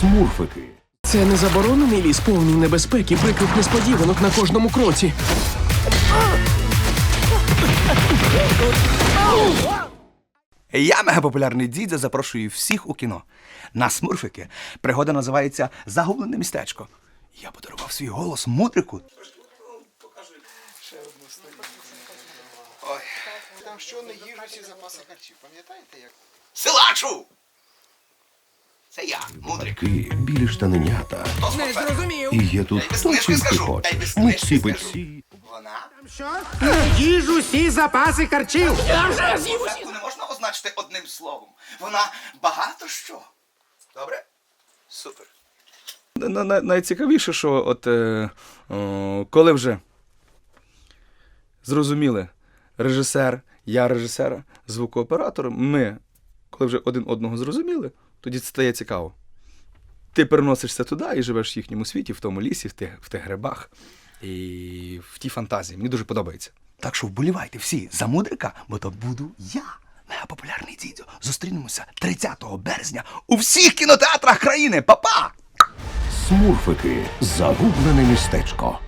Смурфики. Це не заборонений ліс, повний небезпеки, прикрих несподіванок на кожному кроці. Я мегапопулярний дідзя, запрошую всіх у кіно. На смурфики пригода називається Загублене містечко. Я подарував свій голос мудрику. Там що не їжу всі запаси харчів, пам'ятаєте як? Силачу! Це я, мудрик. Такі білі штаненята. Не зрозумів. І є тут хто тільки скажу, хоче. Митці, скажу. пиці. Вона? Їж усі запаси харчів! Спочатку не можна означити одним словом. Вона багато що. Добре? Супер. Найцікавіше, що от е, о, коли вже зрозуміли режисер, я режисера, звукооператор, ми, коли вже один одного зрозуміли, тоді це стає цікаво. Ти переносишся туди і живеш в їхньому світі, в тому лісі, в тих, в тих грибах і в тій фантазії. Мені дуже подобається. Так що вболівайте всі за мудрика, бо то буду я. Мегапопулярний дідьо. Зустрінемося 30 березня у всіх кінотеатрах країни. Па-па! Смурфики. Загублене містечко.